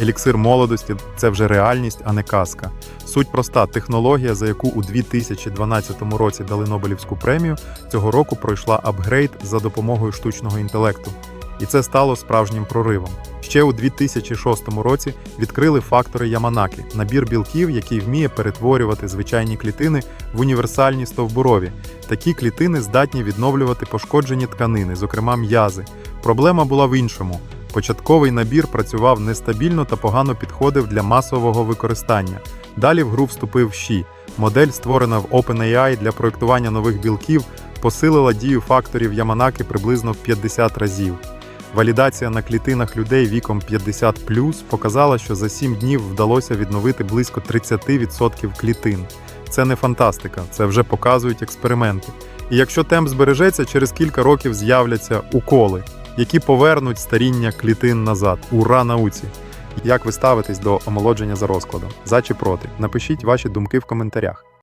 Еліксир молодості це вже реальність, а не казка. Суть проста технологія, за яку у 2012 році дали Нобелівську премію, цього року пройшла апгрейд за допомогою штучного інтелекту. І це стало справжнім проривом. Ще у 2006 році відкрили фактори Яманаки набір білків, який вміє перетворювати звичайні клітини в універсальні стовбурові. Такі клітини здатні відновлювати пошкоджені тканини, зокрема м'язи. Проблема була в іншому. Початковий набір працював нестабільно та погано підходив для масового використання. Далі в гру вступив Ші. Модель, створена в OpenAI для проєктування нових білків, посилила дію факторів Яманаки приблизно в 50 разів. Валідація на клітинах людей віком 50 показала, що за 7 днів вдалося відновити близько 30% клітин. Це не фантастика, це вже показують експерименти. І якщо темп збережеться, через кілька років з'являться уколи, які повернуть старіння клітин назад. Ура науці! Як ви ставитесь до омолодження за розкладом? За чи проти? Напишіть ваші думки в коментарях.